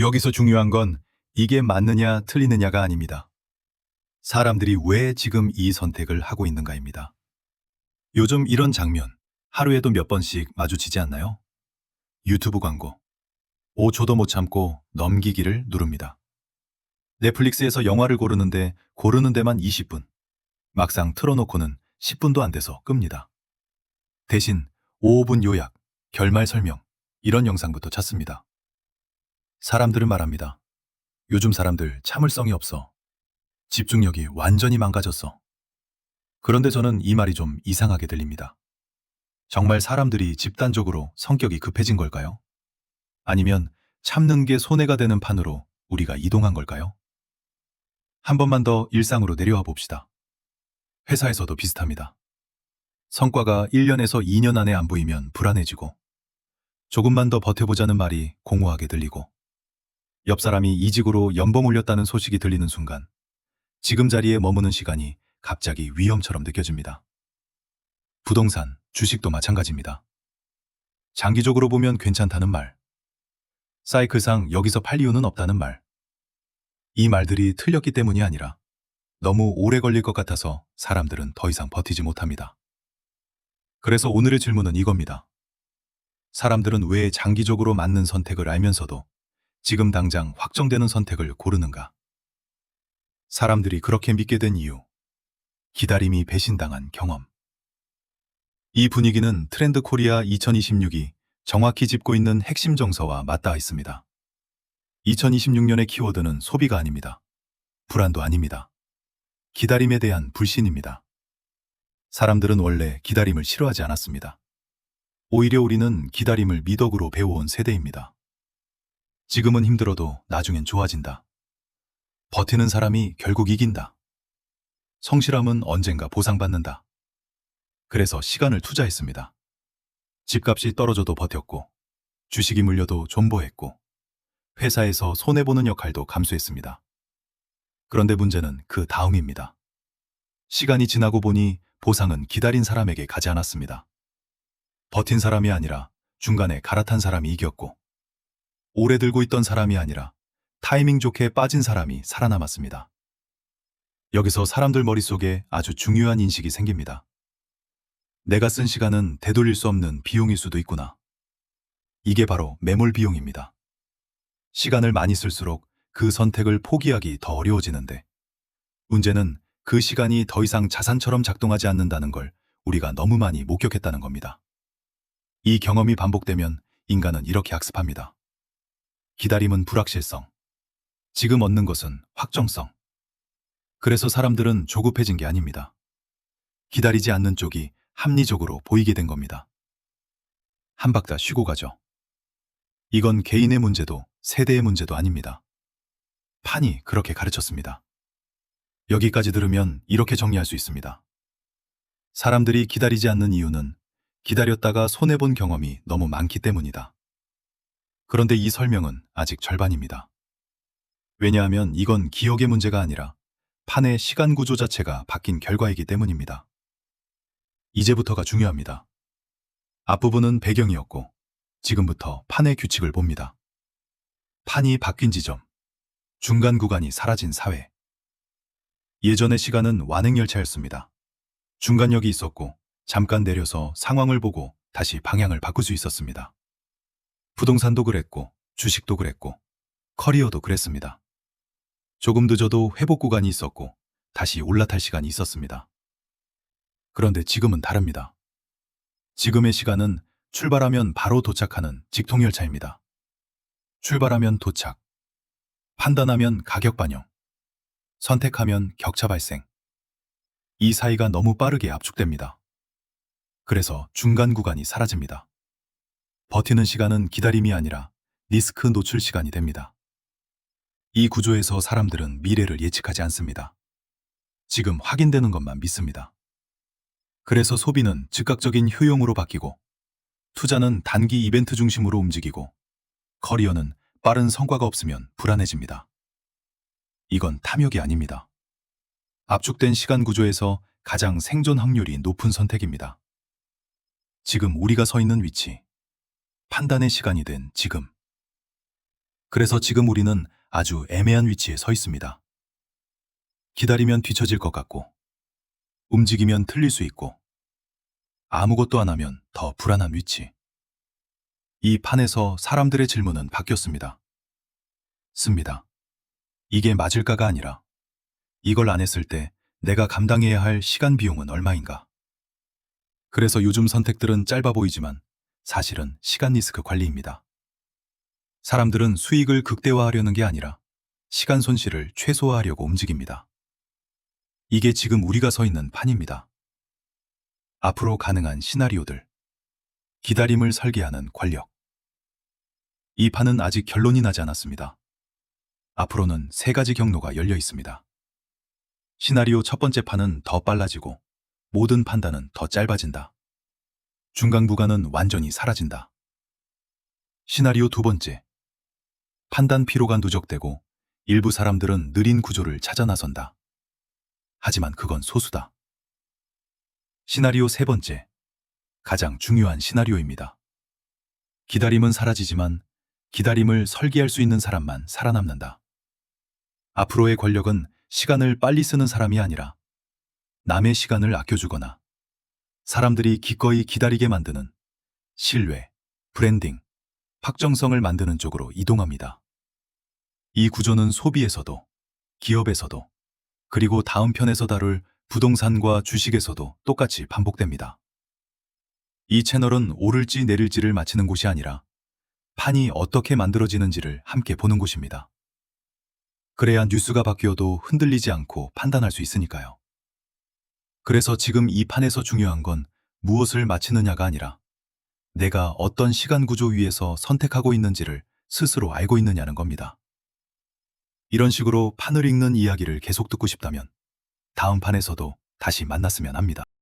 여기서 중요한 건 이게 맞느냐 틀리느냐가 아닙니다. 사람들이 왜 지금 이 선택을 하고 있는가입니다. 요즘 이런 장면 하루에도 몇 번씩 마주치지 않나요? 유튜브 광고. 5초도 못 참고 넘기기를 누릅니다. 넷플릭스에서 영화를 고르는데 고르는 데만 20분. 막상 틀어놓고는 10분도 안 돼서 끕니다. 대신 5분 요약, 결말 설명, 이런 영상부터 찾습니다. 사람들은 말합니다. 요즘 사람들 참을성이 없어. 집중력이 완전히 망가졌어. 그런데 저는 이 말이 좀 이상하게 들립니다. 정말 사람들이 집단적으로 성격이 급해진 걸까요? 아니면 참는 게 손해가 되는 판으로 우리가 이동한 걸까요? 한 번만 더 일상으로 내려와 봅시다. 회사에서도 비슷합니다. 성과가 1년에서 2년 안에 안 보이면 불안해지고, 조금만 더 버텨보자는 말이 공허하게 들리고, 옆 사람이 이직으로 연봉 올렸다는 소식이 들리는 순간, 지금 자리에 머무는 시간이 갑자기 위험처럼 느껴집니다. 부동산, 주식도 마찬가지입니다. 장기적으로 보면 괜찮다는 말, 사이클상 여기서 팔 이유는 없다는 말. 이 말들이 틀렸기 때문이 아니라 너무 오래 걸릴 것 같아서 사람들은 더 이상 버티지 못합니다. 그래서 오늘의 질문은 이겁니다. 사람들은 왜 장기적으로 맞는 선택을 알면서도 지금 당장 확정되는 선택을 고르는가? 사람들이 그렇게 믿게 된 이유. 기다림이 배신당한 경험. 이 분위기는 트렌드 코리아 2026이 정확히 짚고 있는 핵심 정서와 맞닿아 있습니다. 2026년의 키워드는 소비가 아닙니다. 불안도 아닙니다. 기다림에 대한 불신입니다. 사람들은 원래 기다림을 싫어하지 않았습니다. 오히려 우리는 기다림을 미덕으로 배워온 세대입니다. 지금은 힘들어도 나중엔 좋아진다. 버티는 사람이 결국 이긴다. 성실함은 언젠가 보상받는다. 그래서 시간을 투자했습니다. 집값이 떨어져도 버텼고, 주식이 물려도 존버했고, 회사에서 손해보는 역할도 감수했습니다. 그런데 문제는 그 다음입니다. 시간이 지나고 보니 보상은 기다린 사람에게 가지 않았습니다. 버틴 사람이 아니라 중간에 갈아탄 사람이 이겼고, 오래 들고 있던 사람이 아니라 타이밍 좋게 빠진 사람이 살아남았습니다. 여기서 사람들 머릿속에 아주 중요한 인식이 생깁니다. 내가 쓴 시간은 되돌릴 수 없는 비용일 수도 있구나. 이게 바로 매몰 비용입니다. 시간을 많이 쓸수록 그 선택을 포기하기 더 어려워지는데, 문제는 그 시간이 더 이상 자산처럼 작동하지 않는다는 걸 우리가 너무 많이 목격했다는 겁니다. 이 경험이 반복되면 인간은 이렇게 학습합니다. 기다림은 불확실성. 지금 얻는 것은 확정성. 그래서 사람들은 조급해진 게 아닙니다. 기다리지 않는 쪽이 합리적으로 보이게 된 겁니다. 한 박자 쉬고 가죠. 이건 개인의 문제도 세대의 문제도 아닙니다. 판이 그렇게 가르쳤습니다. 여기까지 들으면 이렇게 정리할 수 있습니다. 사람들이 기다리지 않는 이유는 기다렸다가 손해본 경험이 너무 많기 때문이다. 그런데 이 설명은 아직 절반입니다. 왜냐하면 이건 기억의 문제가 아니라 판의 시간 구조 자체가 바뀐 결과이기 때문입니다. 이제부터가 중요합니다. 앞부분은 배경이었고 지금부터 판의 규칙을 봅니다. 판이 바뀐 지점, 중간 구간이 사라진 사회. 예전의 시간은 완행열차였습니다. 중간역이 있었고 잠깐 내려서 상황을 보고 다시 방향을 바꿀 수 있었습니다. 부동산도 그랬고 주식도 그랬고 커리어도 그랬습니다. 조금 늦어도 회복 구간이 있었고 다시 올라탈 시간이 있었습니다. 그런데 지금은 다릅니다. 지금의 시간은 출발하면 바로 도착하는 직통열차입니다. 출발하면 도착. 판단하면 가격 반영. 선택하면 격차 발생. 이 사이가 너무 빠르게 압축됩니다. 그래서 중간 구간이 사라집니다. 버티는 시간은 기다림이 아니라 리스크 노출 시간이 됩니다. 이 구조에서 사람들은 미래를 예측하지 않습니다. 지금 확인되는 것만 믿습니다. 그래서 소비는 즉각적인 효용으로 바뀌고, 투자는 단기 이벤트 중심으로 움직이고, 커리어는 빠른 성과가 없으면 불안해집니다. 이건 탐욕이 아닙니다. 압축된 시간 구조에서 가장 생존 확률이 높은 선택입니다. 지금 우리가 서 있는 위치, 판단의 시간이 된 지금. 그래서 지금 우리는 아주 애매한 위치에 서 있습니다. 기다리면 뒤처질 것 같고, 움직이면 틀릴 수 있고, 아무것도 안 하면 더 불안한 위치. 이 판에서 사람들의 질문은 바뀌었습니다. 씁니다. 이게 맞을까가 아니라, 이걸 안 했을 때 내가 감당해야 할 시간 비용은 얼마인가? 그래서 요즘 선택들은 짧아 보이지만 사실은 시간 리스크 관리입니다. 사람들은 수익을 극대화하려는 게 아니라 시간 손실을 최소화하려고 움직입니다. 이게 지금 우리가 서 있는 판입니다. 앞으로 가능한 시나리오들. 기다림을 설계하는 권력. 이 판은 아직 결론이 나지 않았습니다. 앞으로는 세 가지 경로가 열려 있습니다. 시나리오 첫 번째 판은 더 빨라지고 모든 판단은 더 짧아진다. 중간 구간은 완전히 사라진다. 시나리오 두 번째. 판단 피로가 누적되고 일부 사람들은 느린 구조를 찾아 나선다. 하지만 그건 소수다. 시나리오 세 번째. 가장 중요한 시나리오입니다. 기다림은 사라지지만 기다림을 설계할 수 있는 사람만 살아남는다. 앞으로의 권력은 시간을 빨리 쓰는 사람이 아니라 남의 시간을 아껴주거나 사람들이 기꺼이 기다리게 만드는 신뢰, 브랜딩, 확정성을 만드는 쪽으로 이동합니다. 이 구조는 소비에서도, 기업에서도, 그리고 다음 편에서 다룰 부동산과 주식에서도 똑같이 반복됩니다. 이 채널은 오를지 내릴지를 맞히는 곳이 아니라 판이 어떻게 만들어지는지를 함께 보는 곳입니다. 그래야 뉴스가 바뀌어도 흔들리지 않고 판단할 수 있으니까요. 그래서 지금 이 판에서 중요한 건 무엇을 맞히느냐가 아니라 내가 어떤 시간 구조 위에서 선택하고 있는지를 스스로 알고 있느냐는 겁니다. 이런 식으로 판을 읽는 이야기를 계속 듣고 싶다면 다음 판에서도 다시 만났으면 합니다.